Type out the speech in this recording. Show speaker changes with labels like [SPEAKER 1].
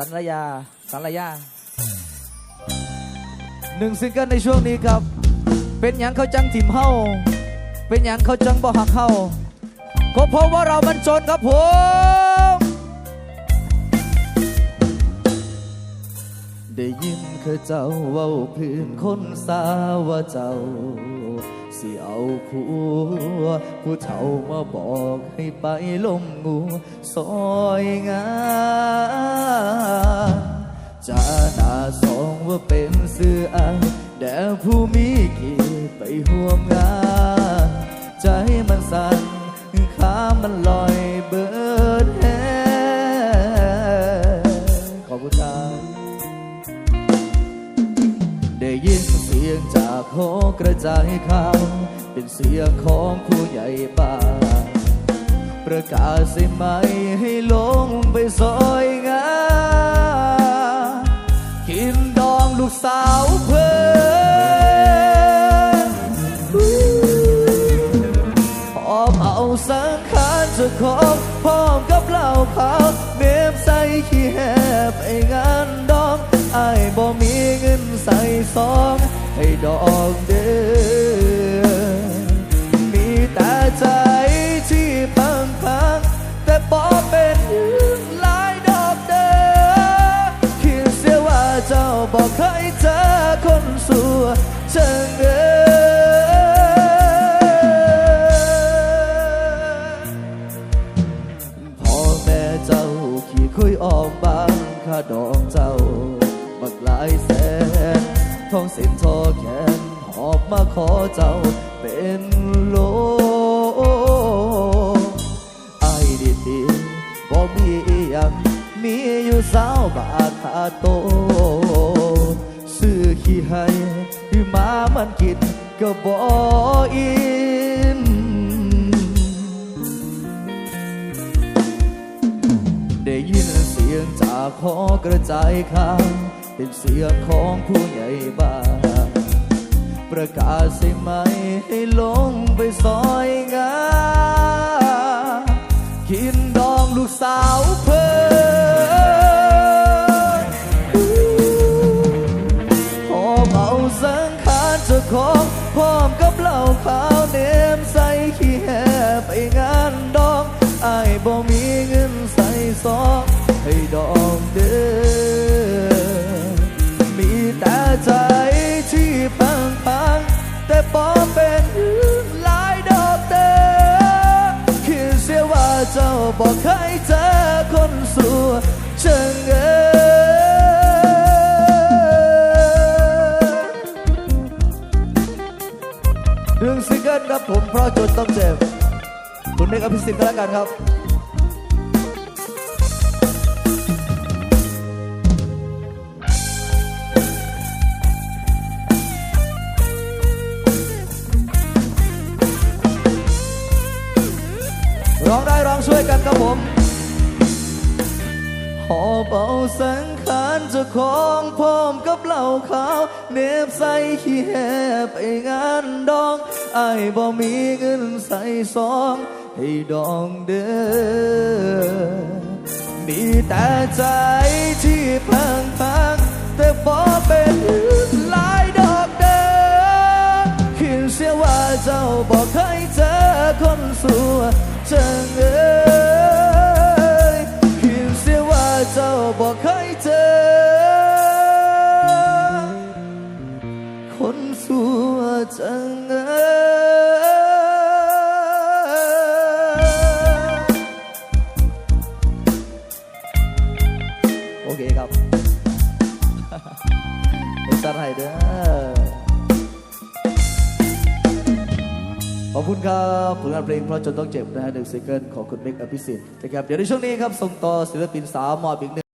[SPEAKER 1] สัญญาสัญญาหนึ่งซิงเกิลในช่วงนี้ครับ เป็นหยังเขาจังถิ่มเฮาเป็นหยังเขาจังบ่หักเฮาก็เพราะว่าเรามันจนครับผมได้ยินคือเจ้าเว้าพื้นคนสาว่าเจ้า สิเอาผัวผู้เฒ่ามาบอกให้ไปล้มงูซอยงานจาหน้าสองว่าเป็นเสื้ออายแด่ผู้มีเกียรติไปห่วมงาน ใจมันสั่นขามันลอย กระจายข่าว เป็นเสียงของผู้ใหญ่บ้านประกาศใส่ไหมให้ลงไปซอยงากินดองลูกสาวเพิ่นพอมเอาสังขารจ้าของพร้อมกับเหล้าขาวเนมใส่ขี้แหบไปงานดองไอ้ายบ่มีเงินใส่ซอง ให้ดอกเด้อมีแต่ใจที่พังพังแต่บ่เป็นหลายดอกเด้อคิดเสียว่าเจ้าบอกเคยเจอคนสัวเชิงเอ้ยพ่อแม่เจ้าขี่คุยออกบางค่าดอกเจ้าบักหลายแสน ทองเสินทอแขนหอบมาขอเจ้าเป็นโลไอ้ดีดีบ่มีอหยังมีอยู่สาวบาทาโตซื้อขี้ให้หมามันกินก็บ่อินได้ยินเสียงจากหอกระจายข่าว เป็นเสียงของผู้ใหญ่บ้านประกาศใช่ไหมให้ลงไปซอยงากินดองลูกสาวเพิ่นพอเอาสังขารเจ้าของพร้อมกับเหล้าขาวเนมใส่ขี้แห่ไปงานดองไอ้ายบ่มีเงินใส่ซองให้ดอกเด้ บอกให้เจอคนสัวเชิงเอ้ยหนึ่งซิงเกิลครับผมเพราะจนต้องเจ็บ คุณเมกอภิสิทธิ์ก็แล้วกันครับ ร้องช่วยกันครับผมหอบเอาสังขารเจ้าของพร้อมกับเหล้าขาว เนบใส่ขี้แหบไปงานดองไอ้บ่มีเงินใส่ซองให้ดองเด้อมีแต่ใจที่ จังเอ้ยโอเคครับเป็นสไลเดอขอบคุณครับผลงานเพลงเพราะจนต้องเจ็บนะฮะหนึ่งซิงเกิลของคุณเมกอภิสิทธิ์นะครับ เดี๋ยวในช่วงนี้ครับ ส่งต่อศิลปินสาวมอบอีกหนึ่ง